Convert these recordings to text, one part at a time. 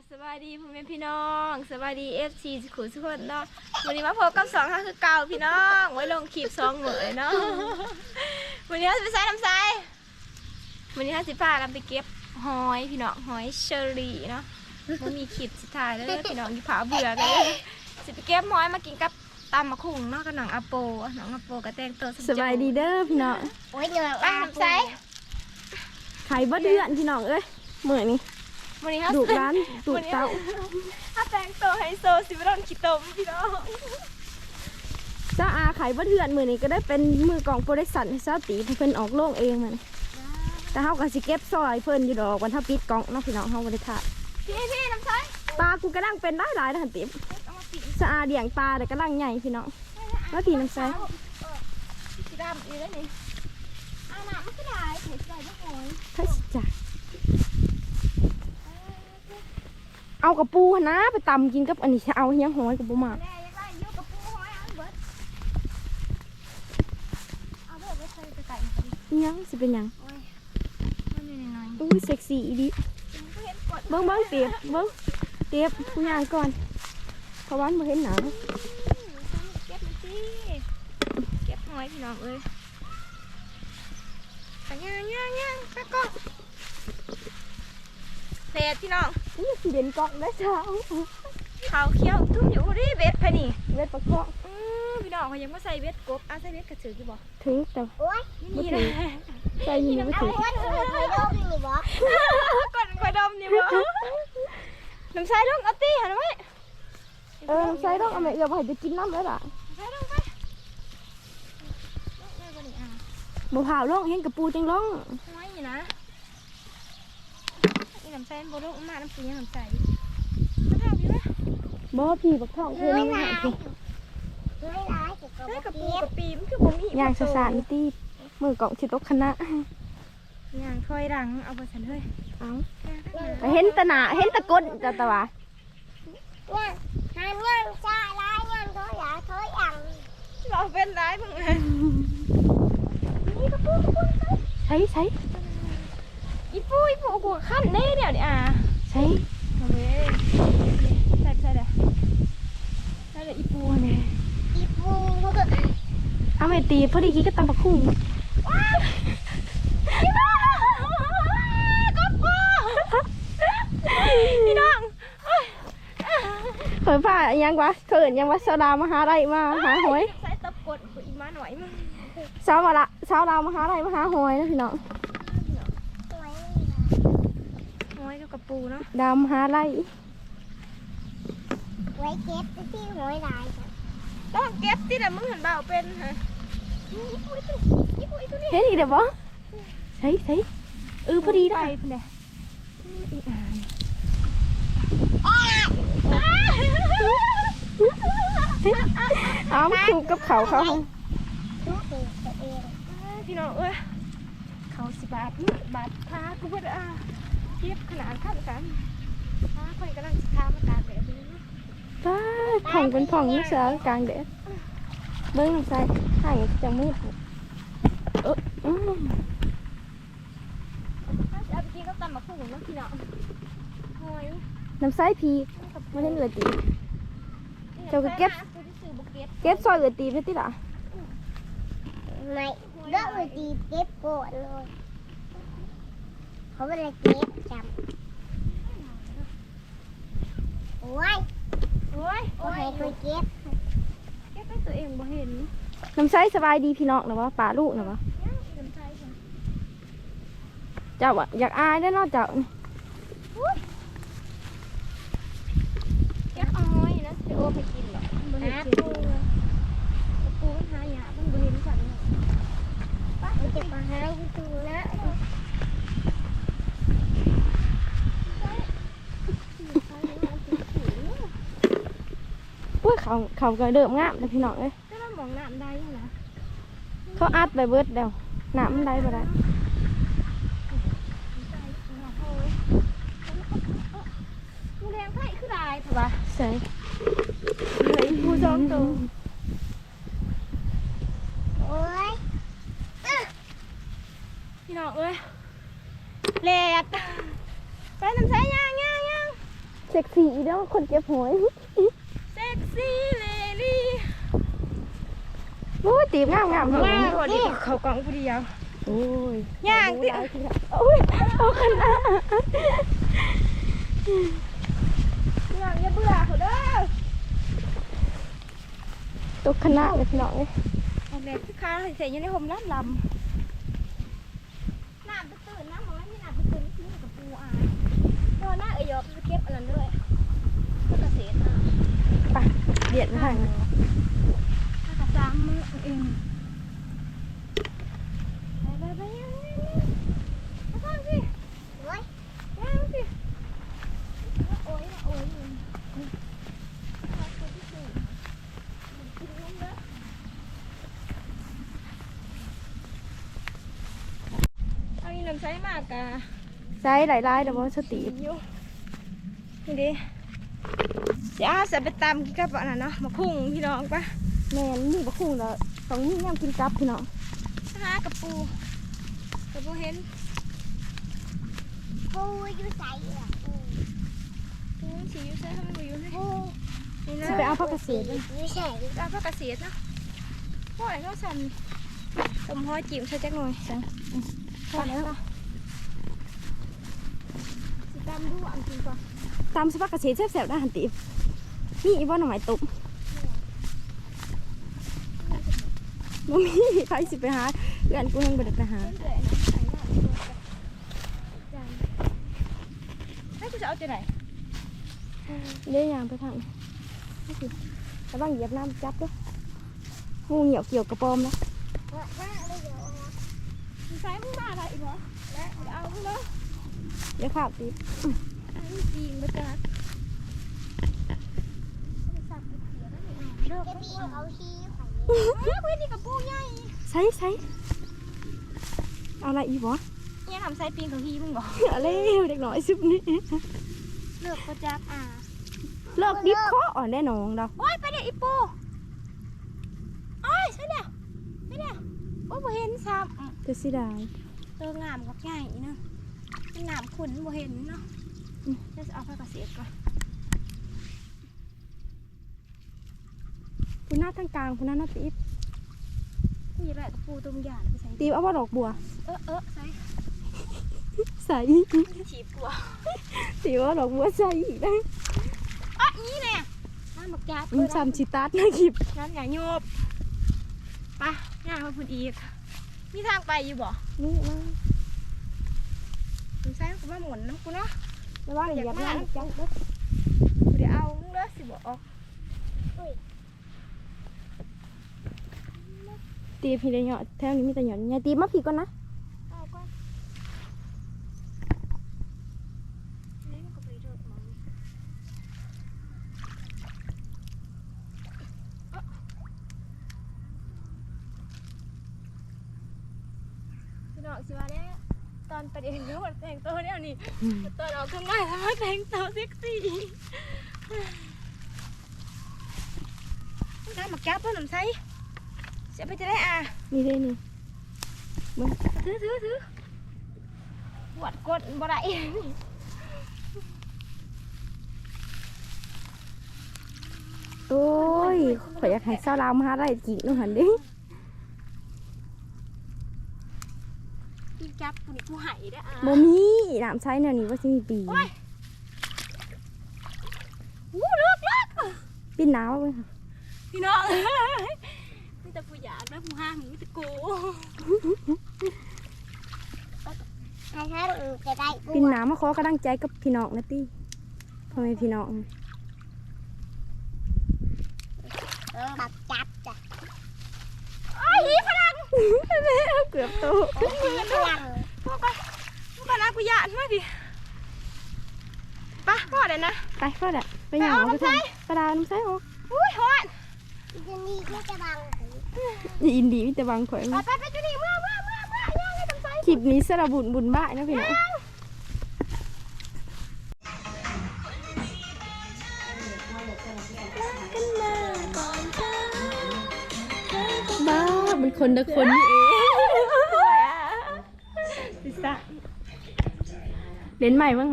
บสวัสดีพ่อแม่พี่น้องสวัสดีเอฟซีสุขุมสุขคนเนาะวันนี้มาพบกับสองค่ะคือเก่าพี่น้องไว้ลงคลิปสองเหมือนเนาะวันนี้เราจะไปใส่น้ำใสวันนี้เราสิพากันไปเก็บหอยพี่น้องหอยเชอรี่เนาะมันมีคลิปสุดท้ายแล้วเด้อพี่น้องที่ผาเบื่อกันเลยสิไปเก็บหอยมากินกับตำมะขุ่งเนาะกับหนังอาโปหนังอาโปกับแตงโตวสบายดีเด้อพี่น้องโอ้ยเหนื่อยไปน้ำใสไข่บ่เดือนพี่น้องเอ้ยเหมือนนี่ วันนี้เราดูร้านดูเต้าถ้าแตงโตวไฮโซสิบรอนขี้ตมพี่น้องจ้าอาไข่บ่เดือนมือนี้ก็ได้เป็นมือกองโปรดักชั่นให้ซาตีเพิ่นออกโรงเองมันแต่เฮาก็สิเก็บซอยเพิ่นอยู่ดอกวันถ้าปิดกล่องเนาะพี่น้องเฮาบ่ได้ถ่ายพี่พี่น้ำใสปลากูกำลังเป็นได้หลายๆนะหั่นติบเอามาปิดสะอาดเลี้ยงปลาแต่กำลังใหญ่พี่น้องแล้วตีน้ำใสสีดำอยู่แล้วนี่เอาหนามันก็ได้เห็นใส่ด้วยหอย ถ้าสิจ้ะ เอากระปูหั่นนะ ไปตำกินกับอันนี้เอาเฮียงหอยกับบ่มากแม่ยังได้เยอะกับปูหอยเอาเบิดเอาเบิดไว้ใส่ไปไก่มันก็ดีอิหยังสิเป็นหยังโอ้ยมันอยู่หน่อยอุ้ยเซ็กซี่อีดิๆมันก็เห็นกดเบิ้งเบิ้งเตียบเบิ้งเตียบผู้ย่างก่อนเพราะว่ามันบ่เห็นหนังเก็บมันสิเก็บหอยพี่น้องเอ้ยไปย่างย่างย่างไปก่อนเศษพี่น้อง นี่สิเด่นกล่องได้เช้าเขาเคี้ยวทุ่มอยู่ดิเบ็ดไปนี่เวทประกอบอือพี่น้องเขายังไม่ใส่เบ็ดกบอะใส่เบ็ดกระสือกี่บอกถึงแต่โอ้ยนี่นะใส่อยินไม่เอาถึงอ้วนเหนื่อยเคยโดนนี่บอกก่อนกระดมนี่บ่น้ำใส่ลงเอาตีหันไว้เออใส่ต้องเอาแม่เอือบให้จะกินน้ำแล้วล่ะใส่ลงไปลงเลยบ่นี่อะบ่ผ่าวล่องเห็นกระปูจังล่อง น้อยนี่นะ นี่น้ำใส่บ่ลงมาน้ำปูยังน้ำใส่มาทำอยู่ไหมบ่พี่บักทองเหเพิ่นื่นอยมาหลายให้เหนื่อยหลายจุกกระได้บอกกระปูเก็กบระปีมันคือบ่มีย่างสะสานตีมือกล่องสิตกคณะย่างถอยหลังเอาไปสันเฮ้ยเอ้าไปเห็นแตะหนาเห็นแตะก้นจ้ะตะวะเนี่ยหางย่างจ้าลายย่างถอยหลังถอยหลังเราเป็นร้ายมึงไงนี่กระปูกระปูใช้ใช้ อีปูอีปูกูขั้นเด้เดี๋ยวนี่อะใช้เอาเลยใส่ใส่เลยใส่เลยอีปูเนี่ยอีปูเอาแม่ตีพอดีกี้ก็ตำบักหุ่งพี่น้องเผยผ้าอิหยังวะเขินยังวะสาวดาวมหาไรมาหาหอยใส่ตบกดกูอีกมาหน่อยมึงสาวมาละสาวดาวมหาไรมาหาหอยนะพี่น้อง สวย น้อยกับกระ ปูเนาะดาวมหาไรไว้เก็บที่หอยลายจ้ะต้องเก็บที่แต่มึงเห็นเบาเป็นฮะอีปูอีปูอีปูอีตัวนี้เห็นอีกเดี๋ยวบ่ใช่ใช่เออพอดีไปได้พุ่นเด้อีอ่านอ้าวคลุกกับเขาเขาทุกสิ่งตัวเองพี่น้องเอ้ยเขาสิบาทนี่บาทพากูเพิ่นอ่ะเก็บขนาดขั้นกันพาคนกำลังสิทามาตากแดดอยู่เนาะป้าผ่องเป็นผ่องนี่เสือกลางแดดเบิ้งน้ำใส่ห่างจังมืดเอออืมถ้าจะเอาไปกินก็ตำบักหุ่งเนาะพี่น้องหอยน้ำใส่พีไม่ได้เหลือตีเจ้าก็เก็บกูจะซื้อบุเก็ตเก็บซอยเหลือตีไปติล่ะไม่เลิกเลยดีเก็บโกรธเลยเขาไม่ได้เก็บ จำโอ้ยโอ้ยโอ้ยเคยเก็บเก็บให้ตัวเองบ่เห็นน้ำใส่สบายดีพี่น้องนะวะป่าลูกนะวะยังเห็นใจฉันเจ้าอะอยากอายได้อเนอกเจ้านี่เก็บเอาหอยนะเดี๋ยวเอาไปกินหรอกมันบ่เห็นหาจริงปูกระปูมันหายากมันบ่เห็นสันเนาะมันจะมาหาปูนะ อุ้ยเขาเขาก็เดิมงามเลยพี่น้องเอ้ยก็มันมองน้ำได้อยู่นะเขาอัดไปเบิดเดียวน้ำมันได้บ่ได้กูแดงไผ่คือได้ถูกปะใส่เหลือกูสองตัวโอ้ยพี่น้องเอ้ยแลดไปน้ำใสย่างย่างย่างเซซ็กซี่อีเด้อคนเก็บหอ ยเซ็กซี่เลลี่โอ้ยตีบงามงามๆเถมาอะพอดีเขากล่องผู้เดียวโอ้ยย่างติโอ้ยเอาขนาดย่างอย่าเบื่อเขาเด้อตกขนาดเลยพี่น้องเอ้ยออกแดดคือค้าใส่อยู่ในห่มน้ำลำน้ำไปตื่นน้ำมันไม่น้ำไปตื่นนี่กับปูอะโดนหน้าเอยอกไปเก็บอันนั้นด้วยก็เกษตรอะ ไปเดียดมาทางนั้น ถ้ากระซังมือเองไปไปไปยังกระซังสิ โอ้ย ยังสิโอ้ยโอ้ยเอาอีน้ำใส มากกะใช้หลายๆแต่ว่าสติอยู่นี่ดิเดี๋ยวจะไปตำกินกับอันนั้นเนาะมาพุ่งพี่น้องปะแม่นนี่บ่คุ้งแล้วต้องมีย่ำกินกับพี่น้องหากับปูกับปูเห็นปูอยู่ใส่อะปูปูมันสีอยู่ใช่ไหมมันบ่อยู่นี่ปูนี่นะสิไปเอาผักกระเสดเลยอยู่ใส่เอาผักกระเสียดเนาะพ่อไอ้เขาสั่นต้มห้อยจิ้มใส่จักหน่อยสั่นพอแล้วสิ ตำดูอันจริงก่อนตามสปักกระเสดแซ่บๆได้หันติบนี่อีบ่หน่อไม้ตุ่มบ่มีใครสิไปหาเพื่อนกูยังบ่ได้ไปหาเล่นเลยนะใส่หน้าตัวจานให้กูจะเอาจะไหนเลี้ยงไปทางนี้นี่สิระวังเหยียบน้ำจับเด้วยงูเหนียวเกี่ยวกระปอมนะว่าว่าเลยเดี๋ยวเอามึงใส่มึงมาอะไรอีกเหรอและเดี๋ยวเอามึงเนาะ เดี๋ยวขาบติบอันนี้จริงมาจากเลิกจะตีเขาชี้ไข่อ้าวเว้ยนี่กับปูใหญ่ใส่ใส่เอาอะไรอีกวะเนี่ยทำไส้ปีนของพี่มึงบอกเอาเร็วเด็กน้อยซุปนี่เลิกก็จักอ่าเลิกดิบเคาะอ่อนแน่นอนเราโอ้ยไปเดี๋ยวอีปูโอ้ยใช่เดี๋ยวไปเดี๋ยวโอ้ยบ่เห็นซ้ำอืมจะสิได้เจองามกับใหญ่เนาะมั นงามขุนบ่เห็นเนาะเดี๋ยวจะเอาไปกระเสียก่อนคุณหน้าทางกลางคุณหน้าหน้าติบกูอยากได้กระปูตัวมึงหยาดไปใส่ติบเอาว่าดอกบัว เออเออใส่ใส่ฉีบกลัวติบเอาดอกบัวใส่อีกได้อะนี่แน่น้ำบักจับมันซ้ำชิตัดนะคลิปน้ำอย่าโยบไปย่างมาพูดอีกมีทางไปอยู่บ่นี่มา มึงใส่กูมาหมุนน้ำกูเนาะระวังเหยียบน้ำจับเด้อกูเดี๋ยวเอามึงเด้อสิบ่อ อกตีพี่ได้เหยาะแถวนี้มีแต่เหยาะเนี่ยตีมาพี่ก่อนนะเอาก่อนนี่มันก็ไปเถอะหมอนี่อ๊ะพี่น้องสิว่าเนี่ยตอนประเด็นเรื่องแต่งตัวเนี่ยนี่ตอนออกข้างในทำไมแต่งตัวเซ็กซี่น้ำมาแก้วเพื่อนน้ำใสเสียไปจะได้อะนี่เลยนี่ถือถือถือหวดกดบ่ได้โอ้ยข่อยอยากให้สาวลาวมาหาได้กี่นู่นหันเดิ ปีจับกูนี่กู ไหายได้อะบ่มีน้ำใช้แนวนี้ว่าสิมีปีโอ้ยอู้เลิกเลิกปีนหนาวเว้ยค่ะพี่น้องมีแต่กูอยากนะกูห้ามมีแต่กูใครถ้าอือจะได้ปูปีนหนาวมาขอกำลังใจกับพี่น้องนะตี้พ่อแม่พี่น้องบักจับจ้ะไอ้หีพลังเกือบโตมีพลัง พ่อไปพ่อไปนะกูอยากมาดิไปพ่อเดี๋ยวนะไปพ่อแหละไปหยังเอาไปทำกระดาษน้ำใช้ออกอุ้ยฮอนจะมีแค่จะบังอย่าอินดีมีแต่บางข่อยไปไปไปจุนี่เมื่อเมื่อเมื่อเมื่อย่างให้ทำไซคลิปนี้สระบุญบุญบ้ายนะพี่น้องบ้าเป็นคนละคนนี่เอง เล่นใหม่บ้าง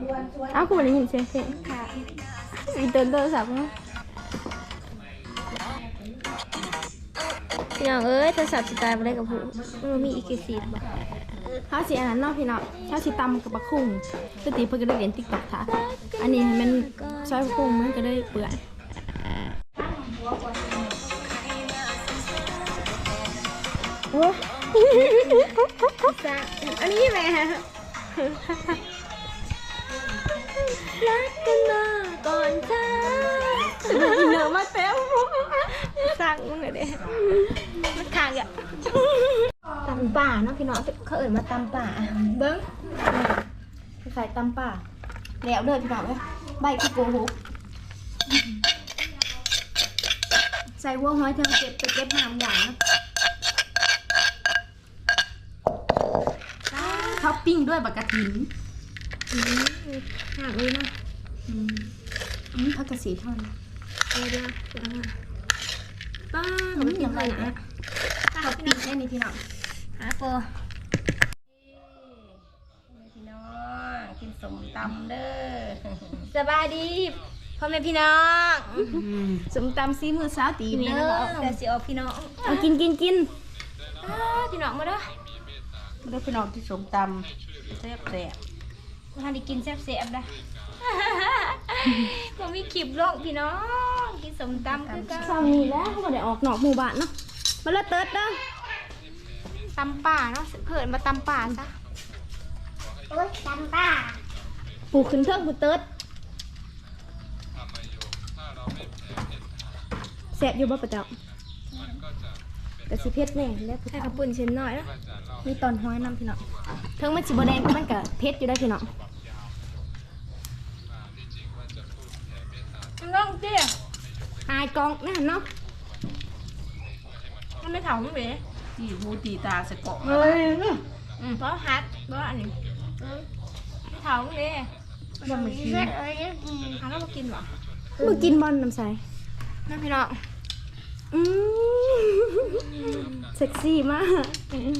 บวนเอ้ากูไม่ได้ยินเสียงเพลงค่ะอีเตินโทรศัพท์เนาะพี่น้องเอ้ยโทรศัพท์สิตายบ่ได้กับผู้มันมีอีกกี่สีบ่เฮาสิอันนั้นเนาะพี่น้องเฮาสิตำกับบักคุ้งสติเพิ่นก็ได้เรียน TikTok ค่ะอันนี้ให้มันซอยบักคุ้งมันก็ได้เปื่อยโอ้จ้ะอันนี้แหม่ รักกันมาก่อนจ้าอินเนอร์มาเต็มสั่งมึงเลยเด้มันขางอะตำป่าเนาะพี่น้องเขาเอ่ยมาตำป่าเบิ้งใส่ตำป่าแล้วเด้อพี่น้องเอ้ยใบขี้โกหกใส่วัวห้อยเทิงเก็บไปเก็บน้ำอย่างนะท็อ ปปิ้งด้วยบักกะถินหางนี้เนาะอืมอืมผักกะสีทอดเดี๋ยวเดี๋ยวเดี๋ยวป้าเขาไม่กินเลยนะท็อปปิ้งแค่นี้พี่น้องหาโปรพี่น้องกินสมตำเด้อสบายดีพ่อแม่พี่น้องสมตำซีมือสาวตีทีนี่นี้นะนะคะแต่สิออกพี่น้องเอากินกินกินอ้าพี่น้องมาเด้อ เด้อพี่น้องที่สมตำแซ่บแซ่บมาทานได้กินแซ่บๆได้ผมมีคลิปลงพี่น้องกินสมตำคือกันเช้านี้แล้วเขาก็ได้ออกนอกหมู่บ้านเนาะมาละเติร์ดเด้อตำป่าเนาะเขินมาตำป่าซะโอ๊ยจำป้าปลูกขึ้นเทิงกูเติร์ดแสบอยู่บ่ประเจ้า แต่สิเพชรแน่แล้วให้ขับปุ่นเช่นหน่อยนะมีตอนห้อยน้ำพี่น้องเทิงมันสิบ่แดงมันก็เพชรอยู่ได้พี่น้องน้องเตี้ยอายกองนี่หั่นเนาะมันไม่เถาไม่เบ๋ตีหูตีตาสะเกาะเฮ้ยเพราะฮัทเพราะอันนี้ไม่เถาไม่เบ๋ยังไม่กินเพื่อนเอ้ยกินหาแล้วมากินเหรอมึงกินบอลน้ำใสนั่นพี่น้องอืมเซ็กซี่มากอืม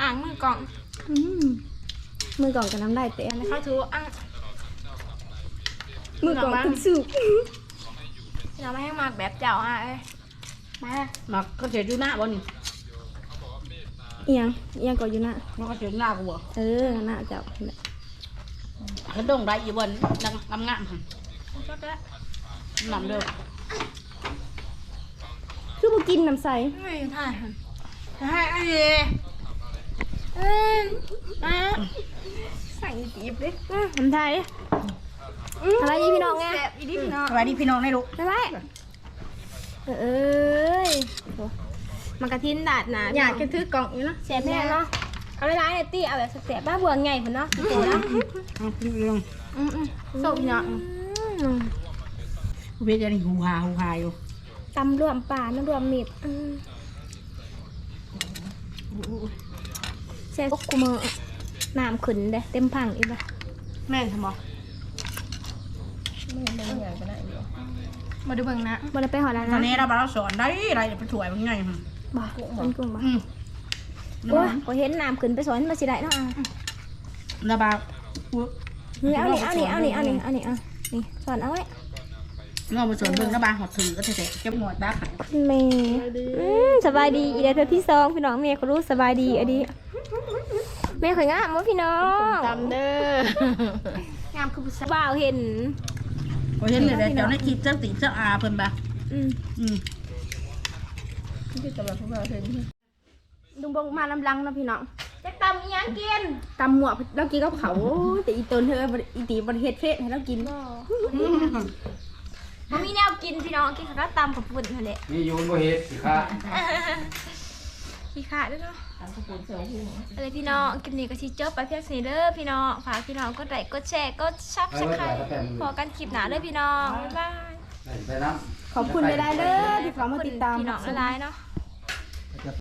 อ่างมือกล่องอืมมือก่อนกับน้ำได้เตะนะเขาถือว่าอ่างมือก่อนคุณสุกพี่น้องไม่ให้มาแบบเจ้าอะเอ้ยมามักก็เสียดูหน้าบ่นี่เอียงเอียงก่อนอยู่นะมันก็เสียหน้ากูบ่เออหน้าเจ้ากระดงได้อีบ่นดังงามงามก็ได้นำเด้อคือบ่ กินน้ำใสไม่ถ่ายถ่ายอะไรเอ้ยมาสั่งจีบดิน้ำไทยอะไรนี่พี่น้องไงแซ่บอีดิพี่น้องสวัสดีพี่น้องได้ลูกไปไปเอ้ยมันกระทินดาดหนาอยากจะถือกล่องอยู่นะแซ่บแน่เนาะเอาเวลาเนี่ยตี้เอาแบบแซ่บบ้าบัวไงพุ่นเนาะโตเนาะเอาพี่น้องอืมอืมส่งพี่น้องเวทจะนี่หูหาหูหาอยู่ ตำรวมป่าน้ำรวมมีดแซ่บกูมือน้ำขึ้นเด้เต็มพังอีกบ่แม่นทำบ่มาดูเบิ่งนะบ่ได้ไปหอแล้วตอนนี้เราบ่เราสอนได้ไรไปถวยมันไงมันบ่เป็นกุ้งบ่อืมโอ้ยก็เห็นน้ำขึ้นไปสอนมาสิได้เนาะอะระบาลเอาหนี่เอาหนี่เอาหนี่เอาหนี่เอาหนี่เอานี่สอนเอาไว้ เราไปสวนเบิ่งระบาหอดถือก็เสร็จเก็บหมวดตาขายเมย์อืมสบายดีอีเดเธอที่สองพี่น้องเมย์ก็รู้สบายดีอันนี้เมย์ข่อยงามวะพี่น้องตำเด้องามคือผู้สาวบ่าวเห็นโอ้เห็นเลยเดี๋ยวในคลิปเจ้าติเจ้าอาเพิ่นบ่าอืมอืมลุงบงมาลำลังเนาะพี่น้องจะตำอีหยังกินตำหมวกแล้วกินกับเขาแต่อีตนเธอบ่อีตีบริเฮ็ดเพศให้เรากิน มันมีแนวกินพี่น้องกินข้าวก็ตำกับปุ่นนั่นแหละนี่โยนบ่เฮ็ดสิค่ะขี้ขาดด้วยเนาะอะไรพี่น้องคลิปนี้ก็ชิจบไปเพียงนี้เด้อพี่น้องฝากพี่น้องกดไลค์กดแชร์กดซับสไครต์พอกันคลิปหน้าเด้อพี่น้องบ๊ายบายไปน้ำขอบคุณได้ๆเด้อที่เขามาติดตามพี่น้องละลายเนาะ